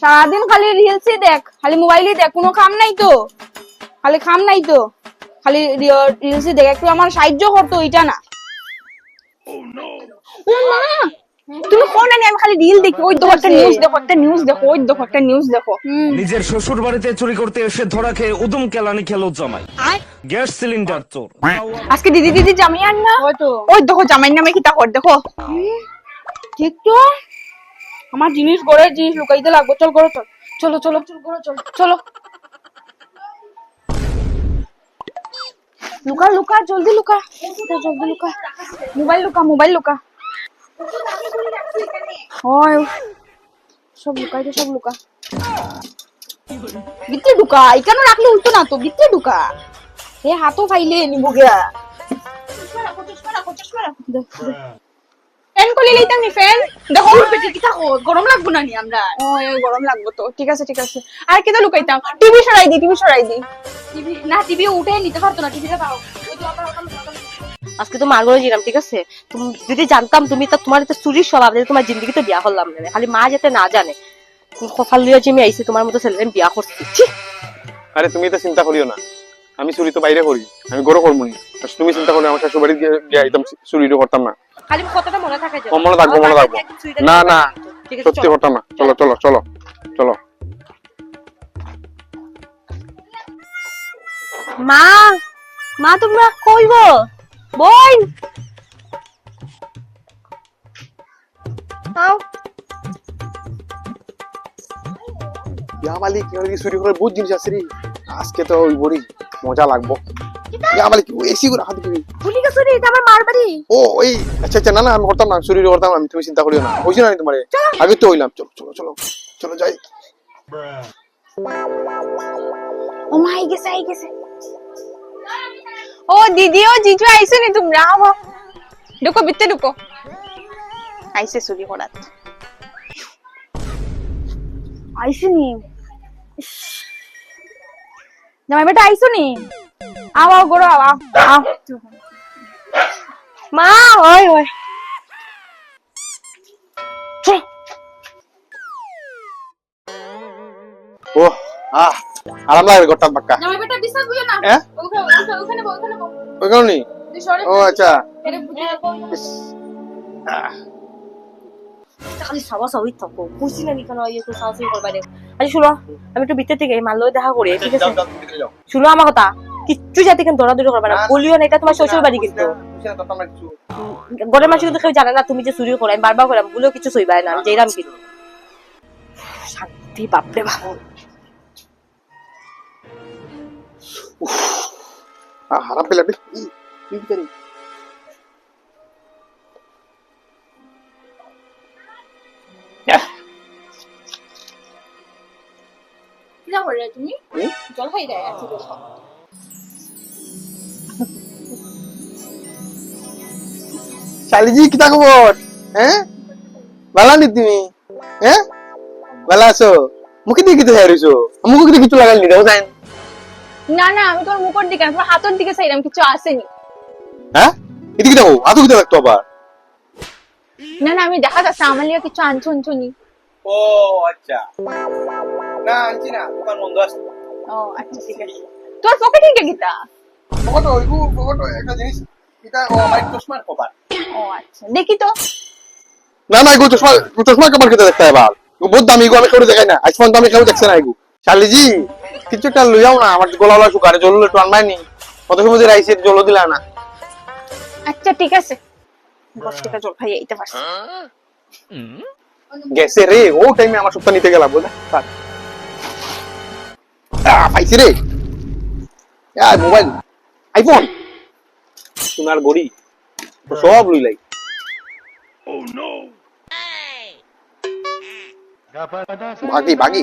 সারাদিন খালি রিলসই দেখ খালি মোবাইলই দেখ কোনো কাম নাই তো। খালি কাম নাই তো। খালি রিলসই দেখ একটু আমার সাহায্য করতো এটা না। ও মা তুমি কোন আমি খালি রিল দেখি ওই দেখো একটা নিউজ দেখো একটা নিউজ দেখো ওই দেখো একটা নিউজ দেখো। নিজের শ্বশুর বাড়িতে চুরি করতে এসে ধরা খেয়ে উদম কেলানি খেলো জামাই। গ্যাস সিলিন্ডার চোর আজকে দিদি দিদি জামাই আন না? ওই দেখো জামাই নামে কি তা কর দেখো। ঠিক তো? আমার জিনিস গড়ের জিনিস লুকাইতে লাগবো। চল গড়ে চল। চলো চলো চল গড়ে চল চলো। লুকা লুকা জলদি লুকা। জলদি লুকা। মোবাইল লুকা মোবাইল লুকা। হয় সব লুকাই তো সব লুকা। ভিতরে ঢুকা এখানে রাখলে হইতো না তো? ভিতরে ঢুকা এ হাতও ফাইলে নিব গিয়া। ফ্যান কলি লইতাম নি ফ্যান দেখো থাকো? গরম লাগবো না নি আমরা? ও গরম লাগবো তো। ঠিক আছে ঠিক আছে। আর কেদা লুকাইতাম। টিভি সরাই দি টিভি সরাই দি। টিভি না টিভি উঠে নিতে পারতো না টিভিটা দাও। তো আজকে তো মার ঘরে ঠিক আছে? তুমি যদি জানতাম তুমি তা তোমার এটা চুরির স্বভাব তোমার জিন্দগি তো বিয়া করলাম না খালি মা যাতে না জানে। কপাল লিয়ে যে আমি আইসি তোমার মতো ছেলে বিয়া করছি! আরে তুমি তো চিন্তা করিও না। আমি চুরি তো বাইরে করি। আমি গরো করব নি তুমি চিন্তা করলে আমার শ্বশুর বাড়ি গিয়ে একদম চুরিটা করতাম না। খালি কথাটা মনে থাকে। ও, মনে থাকব, মনে থাকব। না, না। সত্যি। করতাম না চলো চলো চলো চলো মা মা তোমরা বোন আও ইয়া মালিক কি চুরি করার বহুত জিনিস আছে রে আজকে তো ওই বড়ি মজা লাগবো মালিক এসি করে হাত দিবি ভুলি গেছো রে এটা আমার মার বাড়ি ও ওই আচ্ছা আচ্ছা না না আমি করতাম না চুরি করতাম আমি তুমি চিন্তা করিও না। হইছি না তোমার। আগে তো হইলাম চলো চলো চলো চলো যাই। ও মা আই গেছে আই গেছে। ও দিদি ও জিজু আইসো নি তোমরা আও ঢুকো ভিতরে ঢুকো। চুরি করাত নি। জামাই বেটা আইসো নি? আও আও গরো আও আও আও মা ওই ওই চল। ও আহ আরাম লাগে ঘরটা পাক্কা জামাই বেটা বিশ্বাস বুঝো না ওখানে ওখানে ওখানে ওখানে ও আচ্ছা খালি সাবা সাবি থাকো কেন ইয়ে তো সাহসী করবা আরে শুনো আমি একটু ভিতর থেকে মাল দেখা করি ঠিক আছে। শুনো আমার কথা কিচ্ছু যাতে কেন দৌড়াদৌড়ি করবা না বলিও না এটা তোমার শ্বশুর বাড়ি কিন্তু ঘরের মানুষ কিন্তু কেউ জানে না তুমি যে চুরি করো আমি বারবার করলাম বলেও কিছু সইবাই না আমি যেরাম কিন্তু শান্তি বাপরে বাপ হারাম পেলে কি করে তুমি জল খাই দেয়। শালিজি কিতা খবর? হ্যাঁ? ভালো নি তুমি? হ্যাঁ? ভালো আছো? মুখে দিয়ে কিতে হারিছো মুখে দিয়ে কিছু লাগালি দেখো যাই। না না আমি তোর মুখের দিকে তোর হাতের দিকে চাইলাম কিছু আসেনি। হ্যাঁ? এদিকে দেখো আতো কিতে লাগতো আবার। না না আমি দেখা যাচ্ছে আমার লিগে কিছু আনছো আনছো নি। ও আচ্ছা। না আনছি না দোকান বন্ধ আছে ও আচ্ছা ঠিক আছে। তোর পকেটে কে গিতা? ফটো ওইগু ফটো একটা জিনিস এটা ও চশমার কভার ও আচ্ছা দেখি তো। না না এগু চশমা চশমা কভার কেটে দেখতে এবার বহুত দামি এগু আমি কেউ দেখাই না। কেউ দেখছে না এগু শালিজি লইয়াও না আমার গলা গলা শুকারে জল একটু আনবাই নি কত সময় ধরে জল দিলা না। আচ্ছা ঠিক আছে। দশ টাকা জল খাইয়ে এইতে পারছি গেছে রে ও টাইমে আমার সপ্তাহ নিতে গেলাম বুঝলা? পাইছি রে। মোবাইল। আইফোন সোনার গড়ি তো সব লইলাই ভাগি ভাগি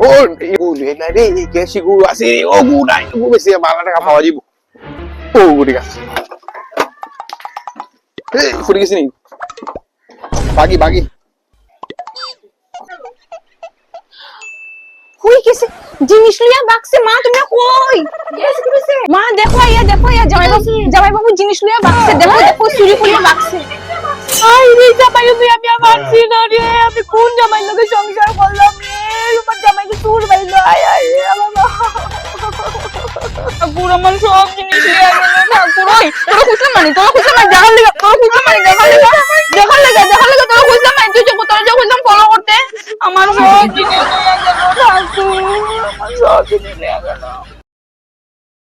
ও এগু লেলা রে কেসি গু আছে ও গু নাই গু বেশি বালা টাকা পাওয়া যাব ও গু ঠিক আছে এই ফুরি গেছি নি ভাগি ভাগি জিনিস লিয়া বাকছে মা তুমি কই? মা দেখো ইয়া দেখো ইয়া জামাই বাবু জামাই বাবু জিনিস লিয়া বাকছে দেখো দেখো চুরি করিয়া বাকছে আই রে জামাই তুই আমি আমার হ্যাঁ। রে আমি কোন জামাই লগে সংসার করলাম রে? চুর বাইলো আয় আয় সব জিনিস লিয়া গেল খুশি খুশি মানে, মানে, লেগে তোরা খুশি মানি দেখার লেগে দেখার খুশি মানে, তুই যে যে খুশি ফলো করতে আমার সব জিনিস লিয়ে গেল ঠাকুর আমার সব জিনিস লিয়ে গেল